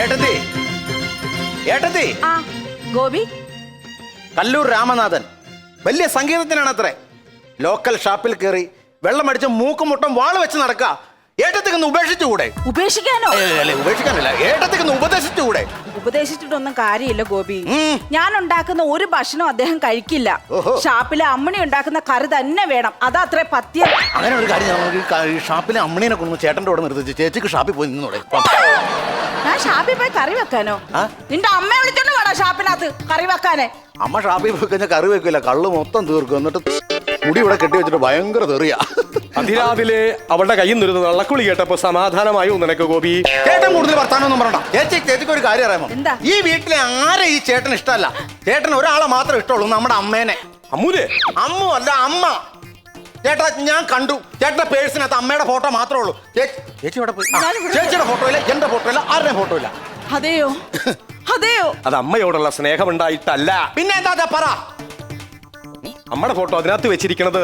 ഏട്ടത്തി. ഏട്ടത്തി. ആ ഗോപി. കല്ലൂർ രാമനാഥൻ. വലിയ സംഗീതത്തിനാണ് അത്രേ ലോക്കൽ ഷാപ്പിൽ കയറി വെള്ളമടിച്ച് മൂക്കുമുട്ടം മൂക്കും മുട്ടം വാൾ വെച്ച് നടക്കുക ഏട്ടത്തിക്കൊന്ന് ഉപേക്ഷിച്ചുകൂടെ? ഉപേക്ഷിക്കാനോ? ഏ, അല്ല ഉപേക്ഷിക്കാനല്ല. ഏട്ടത്തിക്കൊന്ന് ഉപദേശിച്ചുകൂടെ? ഉപദേശിച്ചിട്ടൊന്നും കാര്യമില്ല ഗോപി. ഉം. ഞാൻ ഉണ്ടാക്കുന്ന ഒരു ഭക്ഷണം അദ്ദേഹം കഴിക്കില്ല. ഓഹോ. ഷാപ്പിലെ അമ്മണി ഉണ്ടാക്കുന്ന കറി തന്നെ വേണം. അതാ അത്ര പത്യം അങ്ങനെ ഒരു കാര്യം ഞാൻ നമുക്ക് ഈ ക- ഈ ഷാപ്പിലെ അമ്മണീനെ കൊണ്ടു ചേട്ടന്റെ കൂടെ നിർത്തിച്ച് ചേച്ചിക്ക് ഷാപ്പിൽ പോയി നിന്നോടെ ഞാൻ ഷാപ്പിൽ പോയി കറി വെക്കാനോ? ആ? നിന്റെ അമ്മയെ വിളിച്ചോണ്ട് വേണോ ഷാപ്പിനകത്ത് കറി വെക്കാനേ? അമ്മ ഷാപ്പിൽ പോയി കഴിഞ്ഞാൽ കറി വെക്കില്ല. കള്ള് മൊത്തം തീർക്കും. എന്നിട്ട് മുടി ഇവിടെ കെട്ടി വെച്ചിട്ട് ഭയങ്കര തെറിയാ. അതിരാവിലെ അവളുടെ കയ്യിൽ നിന്നിരുന്ന നള്ളക്കുളി കേട്ടപ്പോ സമാധാനമായി നിനക്ക് ഗോപി. ചേട്ടൻ കൂടുതൽ വർത്താനൊന്നും പറയണ്ട. ചേച്ചി ചേച്ചിക്ക് ഒരു കാര്യം അറിയാമോ? എന്താ? ഈ വീട്ടിലെ ആരെ ഈ ചേട്ടൻ ഇഷ്ടമല്ല? ചേട്ടൻ ഒരാളെ മാത്രമേ ഇഷ്ടമുള്ളൂ നമ്മുടെ അമ്മേനെ. അമ്മൂനെ? അമ്മു അല്ല അമ്മ. ചേട്ടാ ഞാൻ കണ്ടു. ചേട്ടന്റെ പേഴ്സിനകത്ത് അമ്മയുടെ ഫോട്ടോ മാത്രമേ ഉള്ളൂ. ചേച്ചി ചേച്ചി ഇവിടെ പോയി. ആ, ചേച്ചിയുടെ ഫോട്ടോ ഇല്ല എന്റെ ഫോട്ടോ ഇല്ല ആരുടെയും ഫോട്ടോ ഇല്ല. അതെയോ? അതെയോ? അത് അമ്മയോടുള്ള സ്നേഹമുണ്ടായിട്ടല്ല. പിന്നെ എന്താ ദാ പറ. അമ്മയുടെ ഫോട്ടോ അതിനകത്ത് വെച്ചിരിക്കുന്നത്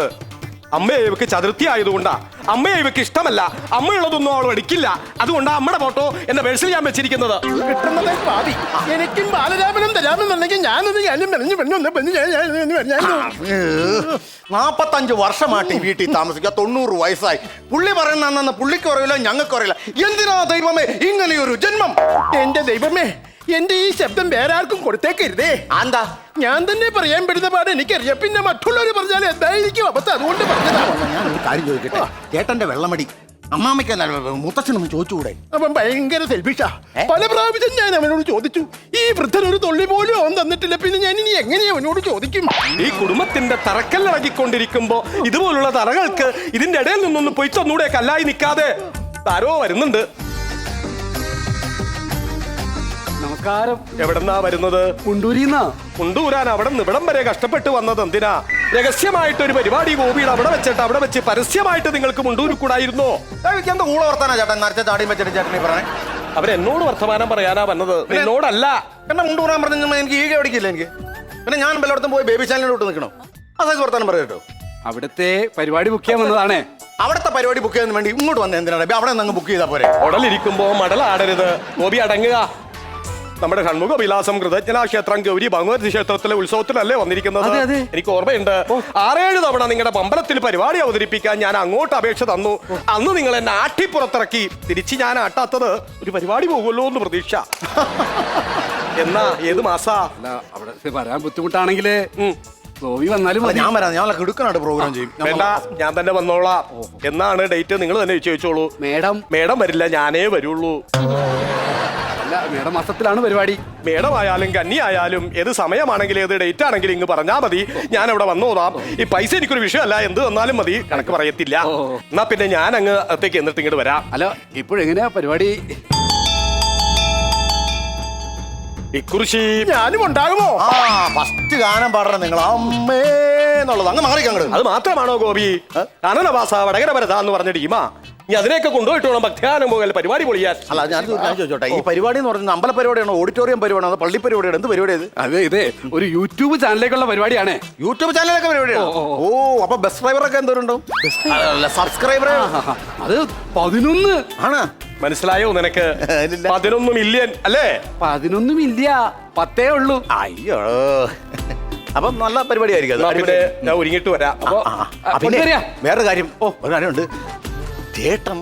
അമ്മയെ ഇവക്ക് ചതുർത്ഥി ആയതുകൊണ്ടാ. അമ്മയെ ഇവക്ക് ഇഷ്ടമല്ല. അമ്മയുള്ളതൊന്നും അവൾ എടുക്കില്ല അതുകൊണ്ടാ അമ്മയുടെ ഫോട്ടോ എന്ന പേഴ്സിൽ ഞാൻ വെച്ചിരിക്കുന്നത്. കിട്ടുന്നത് പാതി. എനിക്കും ബാലരാമനും തരാമെന്നുണ്ടെങ്കിൽ ഞാനത് ഞാനും പറഞ്ഞു പെണ്ണ് നാപ്പത്തഞ്ച് വർഷമായിട്ട് ഈ വീട്ടിൽ താമസിക്കുക. തൊണ്ണൂറ് വയസ്സായി. പുള്ളി പറയുന്ന പുള്ളിക്ക് അറിയില്ല ഞങ്ങൾക്ക് അറിയില്ല എന്തിനാ ദൈവമേ ഇങ്ങനെയൊരു ജന്മം? എന്റെ ദൈവമേ എന്റെ ഈ ശബ്ദം വേറെ ആർക്കും കൊടുത്തേക്കരുതേ. എന്താ ഞാൻ തന്നെ പറയാൻ പെടുന്ന പാട് എനിക്കറിയാം. പിന്നെ മറ്റുള്ളവർ പറഞ്ഞാൽ എന്തായിരിക്കും അവസ്ഥ? അതുകൊണ്ട് പറഞ്ഞതാണ് ഞാൻ ഒരു കാര്യം ചോദിക്കട്ടെ? ചേട്ടന്റെ വെള്ളമടി. അമ്മാമ്മയ്ക്കല്ല മുത്തച്ഛനൊന്ന് ചോദിച്ചുകൂടെ? അവൻ ഭയങ്കര സെൽഫിഷാ പല പ്രാവശ്യം ഞാൻ അവനോട് ചോദിച്ചു. ഈ വൃദ്ധൻ ഒരു തൊള്ളി പോലും അവൻ തന്നിട്ടില്ല. പിന്നെ ഞാൻ ഇനി എങ്ങനെ അവനോട് ചോദിക്കും? ഈ കുടുംബത്തിന്റെ തറക്കല്ലിളകിക്കൊണ്ടിരിക്കുമ്പോ ഇതുപോലുള്ള തറകൾക്ക് ഇതിന്റെ ഇടയിൽ നിന്നൊന്ന് പോയി തന്നൂടെ കല്ലായി നിൽക്കാതെ. താരോ വരുന്നുണ്ട്. നമസ്കാരം. എവിടെന്നാ വരുന്നത്? കുണ്ടൂരിന്നാ കുണ്ടൂരാൻ അവിടെ നിന്ന് ഇവിടം വരെ കഷ്ടപ്പെട്ട് വന്നത് എന്തിനാ? രഹസ്യമായിട്ട് ഒരു പരിപാടി ഗോപിയുടെ അവിടെ വെച്ചിട്ട് അവിടെ വെച്ച് പരസ്യമായിട്ട് നിങ്ങൾക്ക് മുണ്ടൂരിക്കൂടായിരുന്നോ കൂടായിരുന്നോ? എന്താ ഊള വർത്താനാ ചേട്ടൻ നരച്ച ചാടിയും വെച്ചിട്ട് ചേട്ടനെ പറഞ്ഞേ. അവരെന്നോട് വർത്തമാനം പറയാനാ വന്നത്. എന്നോടല്ല. എന്നെ മുണ്ടൂരാൻ പറഞ്ഞു എനിക്ക് ഈഗ അടിക്കില്ല എനിക്ക്. പിന്നെ ഞാൻ പലയിടത്തും പോയി ബേബി ചാനലിലോട്ട് നിൽക്കണോ. അതൊക്കെ വർത്താനം പറയട്ടോ കേട്ടോ. അവിടുത്തെ പരിപാടി ബുക്ക് ചെയ്യാൻ വന്നതാണേ. അവിടുത്തെ പരിപാടി ബുക്ക് ചെയ്യാൻ വേണ്ടി ഇങ്ങോട്ട് വന്ന എന്തിനാണ് അവിടെ നിന്ന് ബുക്ക് ചെയ്താൽ പോരെ. ഉടലിരിക്കുമ്പോ മടലാടരുത്. ഗോപി അടങ്ങുക. നമ്മുടെ ഷൺമുഖ വിലാസം കൃതജ്ഞനാ ക്ഷേത്രം ഗൗരി ഭഗവതി ക്ഷേത്രത്തിലെ ഉത്സവത്തിലല്ലേ വന്നിരിക്കുന്നത്. എനിക്ക് ഓർമ്മയുണ്ട്. ആറേഴ് തവണ നിങ്ങളുടെ പമ്പലത്തിൽ പരിപാടി അവതരിപ്പിക്കാൻ ഞാൻ അങ്ങോട്ട് അപേക്ഷ തന്നു. അന്ന് നിങ്ങൾ എന്നെ ആട്ടി പുറത്തിറക്കി. തിരിച്ച് ഞാൻ ആട്ടാത്തത് ഒരു പരിപാടി പോകുമല്ലോ എന്ന് പ്രതീക്ഷ. എന്നാ ഏത് മാസാ? അവിടെ വരാൻ ബുദ്ധിമുട്ടാണെങ്കിൽ ഞാൻ വരാം. ഞാൻ കിടുക്കനായിട്ട് പ്രോഗ്രാം ചെയ്യും. വേണ്ട ഞാൻ തന്നെ വന്നോളാം. എന്നാണ് ഡേറ്റ് നിങ്ങൾ തന്നെ ചോദിച്ചോളൂ. മേഡം. മേഡം വരില്ല ഞാനേ വരുള്ളൂ. മേഡം മാസത്തിലാണ് പരിപാടി. മേടവായാലും കന്നി ആയാലും ഏത് സമയമാണെങ്കിലും ഏത് ഡേറ്റ് ആണെങ്കിലും ഇങ്ങ് പറഞ്ഞാൽ മതി. ഞാൻ അവിടെ വന്നോതാം ഈ പൈസ എനിക്കൊരു വിഷയമല്ല. എന്ത് വന്നാലും മതി. കണക്ക് പറയത്തില്ല. എന്നാ പിന്നെ ഞാൻ അങ്ങ് അത്തേക്ക് എന്നിട്ട് ഇങ്ങോട്ട് വരാം. അല്ല ഇപ്പോഴെങ്ങനെയാ പരിപാടി? ഇക്കുറിശി ഞാനും ഉണ്ടാകുമോ? ആ ഫസ്റ്റ് ഗാനം പാടണം നിങ്ങൾ. അമ്മേ എന്നുള്ളത്. അങ്ങ് മാറി അങ്ങോട്ട് അത് മാത്രമാണോ ഗോപി? കനനവാസ വടകര വരതാന്ന് പറഞ്ഞ ടീമാ. ഇനി അതിനെയൊക്കെ കൊണ്ടുപോയിട്ട് വേണം ഭക്തിയാനം പോകാൻ പരിപാടി പൊളിയാൻ. അല്ല ഞാൻ ഞാൻ ചോദിച്ചോട്ടെ. ഈ പരിപാടി എന്ന് പറഞ്ഞാൽ അമ്പല പരിപാടിയാണോ ഓഡിറ്റോറിയം പരിപാടിയാണോ അതോ പള്ളി പരിപാടിയാണോ? എന്ത് പരിപാടി ഇത്? അതെ ഇതേ ഒരു യൂട്യൂബ് ചാനലിലേക്കുള്ള പരിപാടിയാണ്. യൂട്യൂബ് ചാനലൊക്കെ പരിപാടിയാണോ? ഓ അപ്പൊ ബസ് ഡ്രൈവറൊക്കെ എന്തോരുണ്ടോ അല്ല സബ്സ്ക്രൈബർ അത് പതിനൊന്ന്. ആണ്. മനസ്സിലായോ നിനക്ക്. പതിനൊന്ന് മില്യൺ അല്ലേ? പതിനൊന്ന് മില്യ പത്തേ ഉള്ളൂ. അയ്യോ. അപ്പം നല്ല പരിപാടിയായിരിക്കും ഞാൻ ഒരുങ്ങിട്ട് വരാം. അപ്പൊ. വേറൊരു കാര്യം. ഓ. ഒരു കാര്യമുണ്ട്. ചേട്ടൻ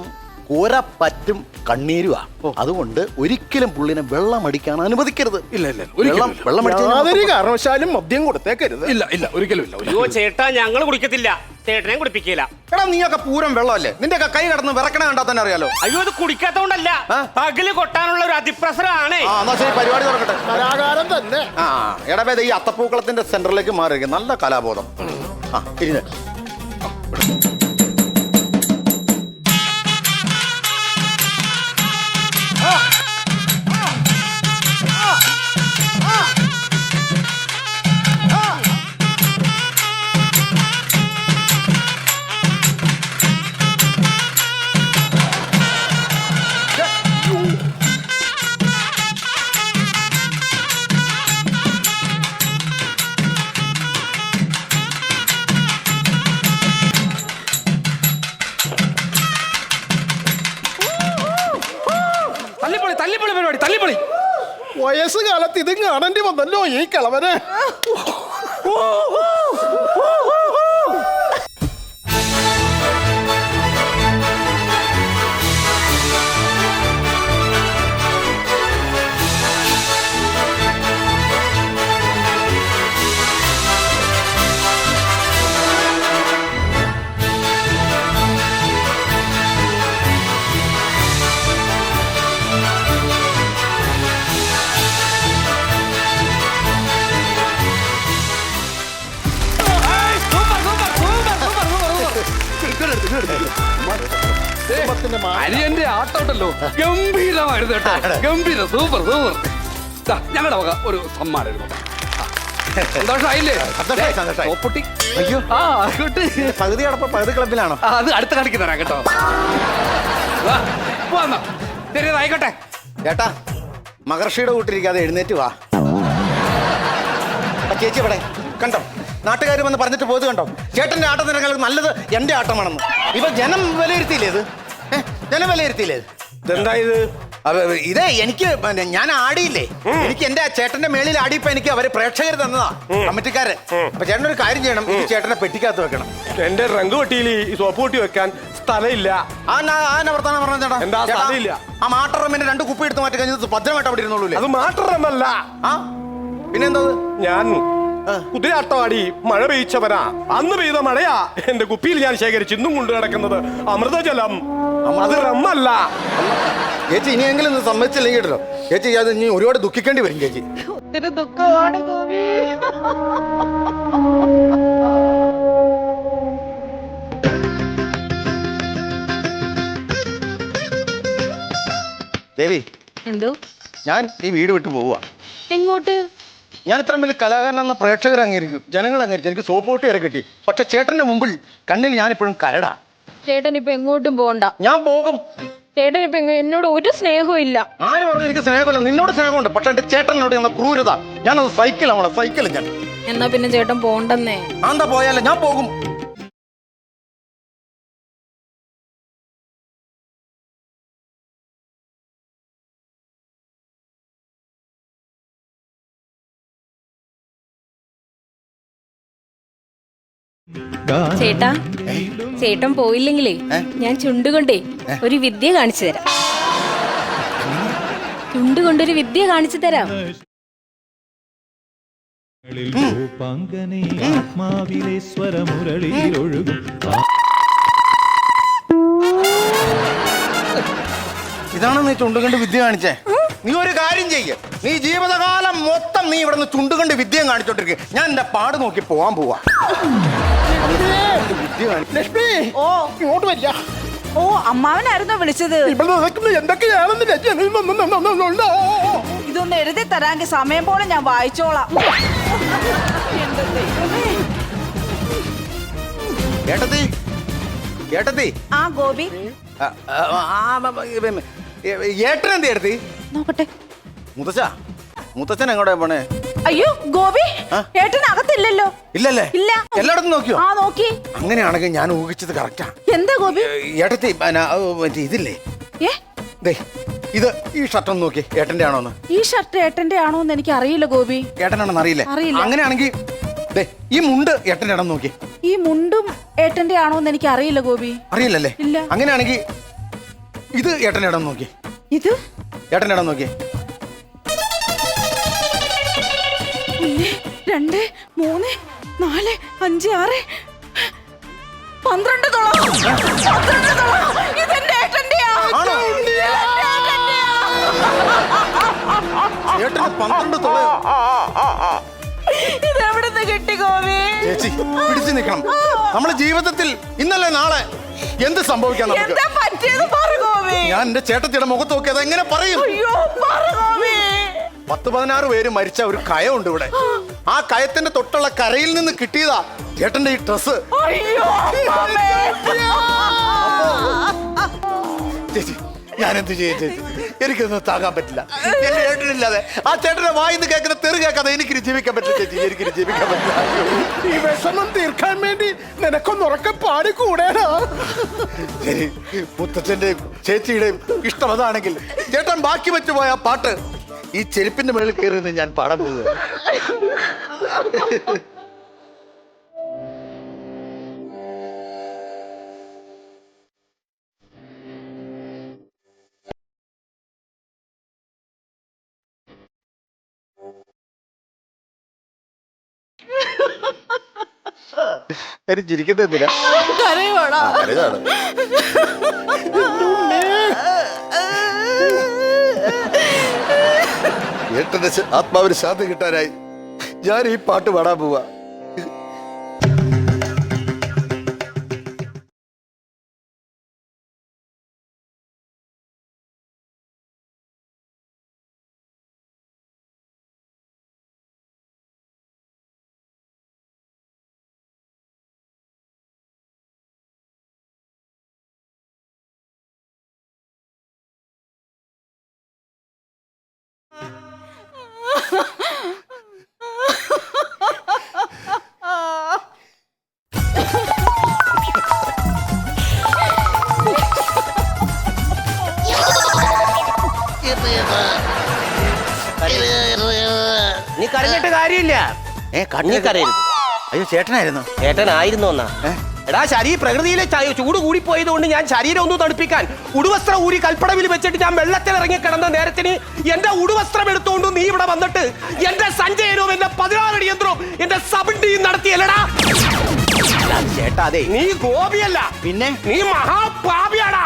കോര പറ്റും കണ്ണീരുവാ അതുകൊണ്ട് ഒരിക്കലും പുള്ളിനെ വെള്ളം അടിക്കാൻ അനുവദിക്കരുത്. ഇല്ല, ഇല്ല, വെള്ളം. വെള്ളം യാതൊരു കാരണവശാലും മദ്യം കൊടുത്തേക്കരുത്. ഇല്ല ഇല്ല ഒരിക്കലും ഇല്ല അയ്യോ ചേട്ടാ ഞങ്ങൾ കുടിക്കത്തില്ല. ചേട്ടനെ കുടിപ്പിക്കില്ല എടാ നീയൊക്കെ പൂരം വെള്ളമല്ലേ? നിന്റെ ഒക്കെ കൈ കടന്ന് വിറക്കണ കണ്ടാ തന്നെ അറിയാലോ. അയ്യോ അത് കുടിക്കാത്തോണ്ടല്ല? പകൽ കൊട്ടാനുള്ള ഒരു അതിപ്രസരാണ്. പരിപാടി തുടങ്ങട്ടെ. കലാകാരൻ തന്നെ. ആ എടവേദ ഈ അത്തപ്പൂക്കളത്തിന്റെ സെന്ററിലേക്ക് മാറിയിരിക്കും. നല്ല കലാബോധം. ആ ഇരുന്ന് വയസ്സുകാലത്ത് ഇതും കാണേണ്ടി വന്നല്ലോ ഈ കളവന്. ആട്ടോട്ടല്ലോ ഗംഭീരമായിരുന്നു കേട്ടോ. ഗംഭീരം സൂപ്പർ സൂപ്പർ. ഞങ്ങളുടെ വക ഒരു സമ്മാനം സന്തോഷമായില്ലേ അയ്യോ. ആ ആയിക്കോട്ടെ പകുതി അടപ്പ് പകുതി ക്ലബിലാണോ? ആ, അത് അടുത്ത കളിക്ക് തരാം കേട്ടോ. ശരി ആയിക്കോട്ടെ. ചേട്ടാ മഹർഷിയുടെ കൂട്ടിരിക്കാതെ എഴുന്നേറ്റ് വാ. ചേച്ചി ഇവിടെ. കണ്ടോ? നാട്ടുകാർ വന്ന് പറഞ്ഞിട്ട് പോയത് കണ്ടോ? ചേട്ടന്റെ ആട്ടത്തിനേക്കാൾ നല്ലത് എന്റെ ആട്ടമാണെന്ന്. ഇപ്പൊ ജനം വിലയിരുത്തിയില്ലേ ഇത്? ജനം വിലയിരുത്തിയില്ലേ? ഇത്? ഇതെന്താ ഇത്? അപ്പൊ ഇതേ എനിക്ക് പിന്നെ ഞാൻ ആടിയില്ലേ? എനിക്ക് എന്റെ ചേട്ടന്റെ മേളിൽ ആടിയപ്പോ എനിക്ക് അവർ പ്രേക്ഷകർ തന്നതാ കമ്മിറ്റിക്കാരെ. അപ്പൊ ചേട്ടൻ ഒരു കാര്യം ചെയ്യണം ഈ ചേട്ടനെ പെട്ടിക്കകത്ത് വെക്കണം. എന്റെ റങ്ക് പെട്ടിയിൽ ഈ സോപ്പ് കൂട്ടി വെക്കാൻ സ്ഥലമില്ല. ആ നാ- ആ എന്നാ വർത്താനം പറഞ്ഞ ചേട്ടാ? എന്താ ചേട്ടാ, സ്ഥലമില്ല? ആ മാട്ടറമ്മിന്റെ രണ്ട് കുപ്പി എടുത്ത് മാറ്റി കഴിഞ്ഞത് ഭദ്രമായിട്ട് അവിടെ ഇരുന്നുള്ളൂ അത് മാത്രമല്ല ആ? പിന്നെന്താ ഞാൻ കുതിരാട്ടമാടി മഴ പെയ്ച്ചവനാ അന്ന് പെയ്ത മഴയാ. എന്റെ കുപ്പിയിൽ ഞാൻ ശേഖരിച്ച് ഇന്നും കൊണ്ടു നടക്കുന്നത്. അമൃതജലം. അത് റമ്മല്ല. ചേച്ചി ഇനിയെങ്കിലും ഇത് സമ്മതിച്ചില്ലെങ്കിൽ കേട്ടോ. ചേച്ചി അത് ഇനി ഒരുപാട് ദുഃഖിക്കേണ്ടി വരും ചേച്ചി. ഒത്തിരി ദുഃഖമാണ് ഗോപി. ദേവി എന്തോ? ഞാൻ ഈ വീട് വിട്ടു പോവുക എങ്ങോട്ട്? ഞാൻ ഇത്ര വലിയ കലാകാരനെന്ന പ്രേക്ഷകർ അംഗീകരിക്കും. ജനങ്ങൾ അംഗീകരിക്കും. എനിക്ക് സോപ്പ് പൊട്ടി വരെ കിട്ടി. പക്ഷെ ചേട്ടന്റെ മുമ്പിൽ കണ്ണിൽ ഞാൻ ഇപ്പോഴും കരടാ. ചേട്ടൻ ഇപ്പൊ എങ്ങോട്ടും പോകണ്ട ഞാൻ പോകും. ചേട്ടൻ ഇപ്പൊ എന്നോട് ഒരു സ്നേഹവും ഇല്ല. ആര് പറഞ്ഞു എനിക്ക് സ്നേഹമില്ല? നിന്നോട് സ്നേഹമുണ്ട്. പക്ഷെ എന്റെ ചേട്ടനോട് എന്ന ക്രൂരത. ഞാനത് സൈക്കിളാണ്. സൈക്കിൾ ഞാൻ. എന്നാ പിന്നെ ചേട്ടൻ പോണ്ടെന്നേ. ആന്താ പോയാലേ ഞാൻ പോകും. ചേട്ടാ ചേട്ടൻ പോയില്ലെങ്കിലേ ഞാൻ ചുണ്ടുകൊണ്ടേ ഒരു വിദ്യ കാണിച്ചു തരാം. ചുണ്ടുകൊണ്ടൊരു വിദ്യ കാണിച്ചു തരാം. ആത്മാവിലെ ഇതാണ് നീ ചുണ്ടുകണ്ട് വിദ്യ കാണിച്ചേ? നീ ഒരു കാര്യം ചെയ്യ. നീ ജീവിതകാലം മൊത്തം നീ ഇവിടെ നിന്ന് ചുണ്ടുകണ്ട് വിദ്യ കാണിച്ചോണ്ടിരിക്കുക ഞാൻ എന്റെ പാട് നോക്കി പോവാൻ പോവാ. ലക്ഷ്മി ഓ ഇങ്ങോട്ട് വരിക ഓ അമ്മാവനായിരുന്നോ വിളിച്ചത് ഇവിടെ നടക്കുന്നത് എന്തൊക്കെയാണെന്ന് ലജ്ജ ഇതൊന്ന് എഴുതി തരാമെങ്കിൽ സമയം പോലെ ഞാൻ വായിച്ചോളാം എന്റെ ദൈവമേ. ഏട്ടത്തി ഏട്ടത്തി ആ ഗോപി ആ, ആ, ആ, ആ, ഏട്ടൻ എന്ത് എടുത്തി നോക്കട്ടെ മുത്തച്ഛ മുത്തച്ഛൻ എങ്ങോട്ടാ പോണേ അയ്യോ ഗോപി ആ? ഏട്ടൻ അകത്തില്ലല്ലോ ഇല്ലല്ലേ? ഇല്ല. എല്ലായിടത്തും നോക്കിയോ? ആ നോക്കി. അങ്ങനെയാണെങ്കിൽ ഞാൻ ഊഹിച്ചത് കറക്റ്റാ എന്താ ഗോപി? ഏട്ടത്തി പിന്നെ, ആ, മറ്റേ ഇതില്ലേ? ഏ? ദേ ഇത് ഈ ഷർട്ട് ഒന്ന് നോക്കി ഏട്ടന്റെ ആണോന്ന് ഈ ഷർട്ട് ഏട്ടന്റെ ആണോ എന്ന് എനിക്ക് അറിയില്ല ഗോപി. ഏട്ടനാണെന്ന് അറിയില്ലേ? അറിയില്ല. അങ്ങനെയാണെങ്കിൽ ദേ ഈ മുണ്ട് ഏട്ടന്റെ ആണെന്ന് നോക്കി. ഈ മുണ്ടും ഏട്ടന്റെ ആണോ എന്ന് എനിക്ക് അറിയില്ല ഗോപി. അറിയില്ലല്ലേ? ഇല്ല. അങ്ങനെയാണെങ്കിൽ ഇത് ഏട്ടന്റെ ഇടം നോക്കി. ഇത്? ഏട്ടന്റെ ഇടം നോക്കി. ഒന്ന് രണ്ട് മൂന്ന് നാല് അഞ്ച് ആറ്. പന്ത്രണ്ട് തുളം പന്ത്രണ്ട് തുളം ഇതെന്റെ ഏട്ടന്റെയാ. ആണോ? ഇതെന്റെ ഏട്ടന്റെയാ. ഏട്ടന് പന്ത്രണ്ട് തുളയോ ഇതെവിടുന്ന് കിട്ടി ഗോപി? ചേച്ചി പിടിച്ചു നിൽക്കണം. നമ്മളെ ജീവിതത്തിൽ ഇന്നല്ലേ നാളെ? എന്ത് സംഭവിക്കാൻ നമുക്ക്? എന്താ പറ്റിയത് പറ ഗോപി. ഞാൻ എന്റെ ചേട്ടത്തിയുടെ മുഖത്ത് നോക്കി അത് എങ്ങനെ പറയും. അയ്യോ പറ ഗോപി. പത്ത് പതിനാറ് പേര് മരിച്ച ഒരു കയമുണ്ട് ഇവിടെ. ആ കയത്തിന്റെ തൊട്ടുള്ള കരയിൽ നിന്ന് കിട്ടിയതാ ചേട്ടന്റെ ഈ ഡ്രസ്. ചേച്ചി ഞാനെന്ത് എന്ത് ചെയ്യും ചേച്ചി? എനിക്കൊന്നും താങ്ങാൻ പറ്റില്ല. എന്റെ ഏട്ടനില്ലാതെ. ആ ചേട്ടന്റെ വായിന്ന് കേൾക്കുന്ന തെറി കേൾക്കാതെ എനിക്കിനി ജീവിക്കാൻ പറ്റില്ല ചേച്ചി. എനിക്കിനി ജീവിക്കാൻ പറ്റില്ല. ഈ വിഷമം തീർക്കാൻ വേണ്ടി നിനക്കൊന്ന് പാടി പാടിക്കൂടേടാ. ശരി മുത്തച്ഛന്റെയും ചേച്ചിയുടെയും ഇഷ്ടം അതാണെങ്കിൽ ചേട്ടൻ ബാക്കി വെച്ചു പോയ പാട്ട് ഈ ചെരുപ്പിന്റെ മുകളിൽ കയറി ഞാൻ പാടാൻ പോകുക കാര്യം ചിരിക്കുന്നത് എന്തിനാ? കരയുവാടാ. കരയാണ്. ഏട്ടന്റെ ആത്മാവിന് ശാന്തി കിട്ടാനായി ഞാൻ ഈ പാട്ട് പാടാൻ പോവാ. നീ കരഞ്ഞിട്ട് കാര്യമില്ല. ഏ നീ കരയരുത്. അയ്യോ ചേട്ടനായിരുന്നു. ചേട്ടനായിരുന്നു എന്നാ. എടാ ശരീര പ്രകൃതിയിലെ ചൂട് കൂടിപ്പോയത് കൊണ്ട് ഞാൻ ശരീരം ഒന്ന് തണുപ്പിക്കാൻ ഉടുവസ്ത്രം ഊരി കൽപ്പടവിൽ വെച്ചിട്ട് ഞാൻ വെള്ളത്തിൽ ഇറങ്ങി കിടന്ന നേരത്തിന് എന്റെ ഉടുവസ്ത്രം എടുത്തുകൊണ്ട് നീ ഇവിടെ വന്നിട്ട് എന്റെ സഞ്ചയനവും എന്റെ പതിനാറടി യന്ത്രവും എന്റെ സബണ്ടിയും നടത്തിയല്ലടാ. ചേട്ടാ അതെ. നീ ഗോപിയല്ല. പിന്നെ? നീ മഹാപാപിയാടാ.